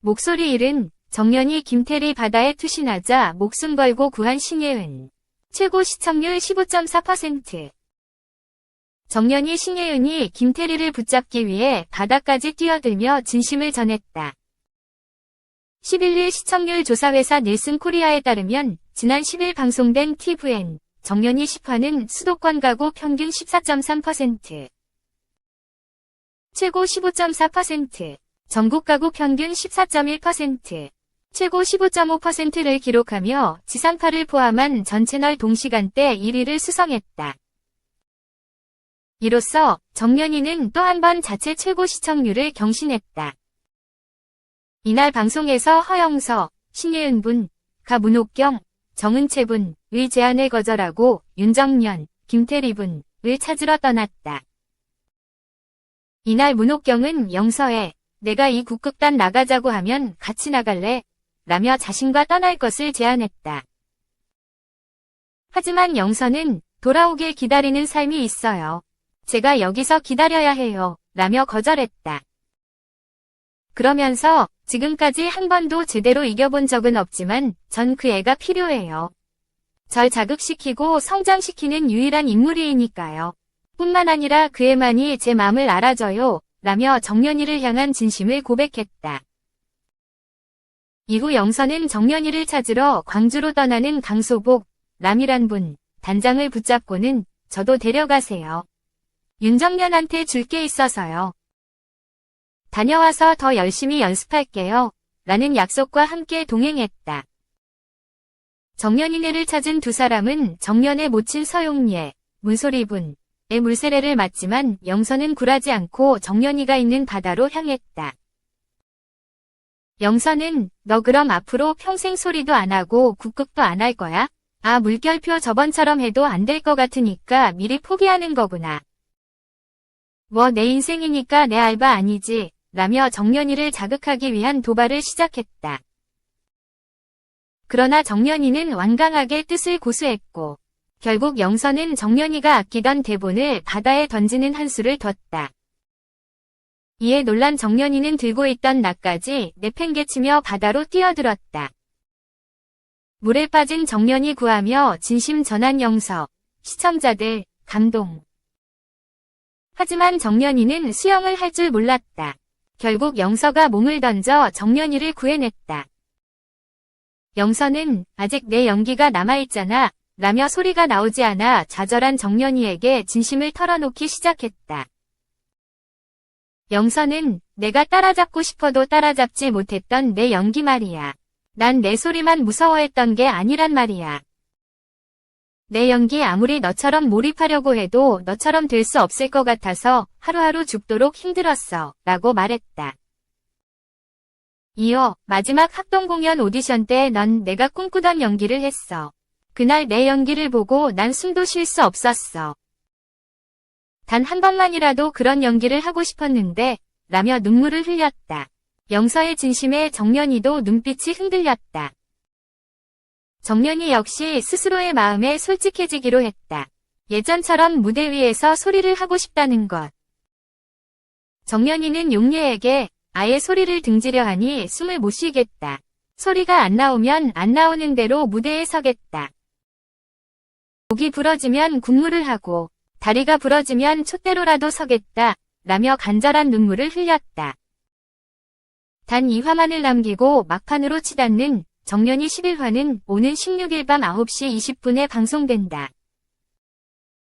목소리 잃은 정년이 김태리 바다에 투신하자 목숨 걸고 구한 신예은. 최고 시청률 15.4%. 정년이 신예은이 김태리를 붙잡기 위해 바다까지 뛰어들며 진심을 전했다. 11일 시청률 조사회사 닐슨 코리아에 따르면 지난 10일 방송된 TVN 정년이 10화는 수도권 가구 평균 14.3%, 최고 15.4%, 전국 가구 평균 14.1%, 최고 15.5%를 기록하며 지상파를 포함한 전 채널 동시간대 1위를 수성했다. 이로써 정년이는 또 한 번 자체 최고 시청률을 경신했다. 이날 방송에서 허영서, 신예은 분, 가 문옥경, 정은채 분의 제안을 거절하고 윤정년, 김태리 분을 찾으러 떠났다. 이날 문옥경은 영서에 내가 이 국극단 나가자고 하면 같이 나갈래? 라며 자신과 떠날 것을 제안했다. 하지만 영서는 돌아오길 기다리는 삶이 있어요. 제가 여기서 기다려야 해요. 라며 거절했다. 그러면서 지금까지 한 번도 제대로 이겨본 적은 없지만 전 그 애가 필요해요. 절 자극시키고 성장시키는 유일한 인물이니까요. 뿐만 아니라 그 애만이 제 마음을 알아줘요. 라며 정연이를 향한 진심을 고백했다. 이후 영선은 정연이를 찾으러 광주로 떠나는 강소복, 남이란 분, 단장을 붙잡고는 저도 데려가세요. 윤정년한테 줄 게 있어서요. 다녀와서 더 열심히 연습할게요. 라는 약속과 함께 동행했다. 정연이네를 찾은 두 사람은 정연의 모친 서용예, 문소리분의 물세례를 맞지만 영선은 굴하지 않고 정연이가 있는 바다로 향했다. 영선은 너 그럼 앞으로 평생 소리도 안 하고 국극도 안 할 거야? 아 물결표 저번처럼 해도 안 될 것 같으니까 미리 포기하는 거구나. 뭐 내 인생이니까 내 알바 아니지. 라며 정연이를 자극하기 위한 도발을 시작했다. 그러나 정연이는 완강하게 뜻을 고수했고 결국 영선은 정연이가 아끼던 대본을 바다에 던지는 한 수를 뒀다. 이에 놀란 정연이는 들고 있던 낫까지 내팽개치며 바다로 뛰어들었다. 물에 빠진 정연이 구하며 진심 전한 영서, 시청자들, 감동. 하지만 정연이는 수영을 할 줄 몰랐다. 결국 영서가 몸을 던져 정연이를 구해냈다. 영서는 아직 내 연기가 남아있잖아 라며 소리가 나오지 않아 좌절한 정연이에게 진심을 털어놓기 시작했다. 영서는 내가 따라잡고 싶어도 따라잡지 못했던 내 연기 말이야. 난 내 소리만 무서워했던 게 아니란 말이야. 내 연기 아무리 너처럼 몰입하려고 해도 너처럼 될 수 없을 것 같아서 하루하루 죽도록 힘들었어. 라고 말했다. 이어 마지막 합동 공연 오디션 때 넌 내가 꿈꾸던 연기를 했어. 그날 내 연기를 보고 난 숨도 쉴 수 없었어. 단 한 번만이라도 그런 연기를 하고 싶었는데 라며 눈물을 흘렸다. 영서의 진심에 정연이도 눈빛이 흔들렸다. 정연이 역시 스스로의 마음에 솔직해지기로 했다. 예전처럼 무대 위에서 소리를 하고 싶다는 것. 정연이는 용예에게 아예 소리를 등지려 하니 숨을 못 쉬겠다. 소리가 안 나오면 안 나오는 대로 무대에 서겠다. 목이 부러지면 군무를 하고 다리가 부러지면 촛대로라도 서겠다. 라며 간절한 눈물을 흘렸다. 단 2화만을 남기고 막판으로 치닫는 정년이 11화는 오는 16일 밤 9시 20분에 방송된다.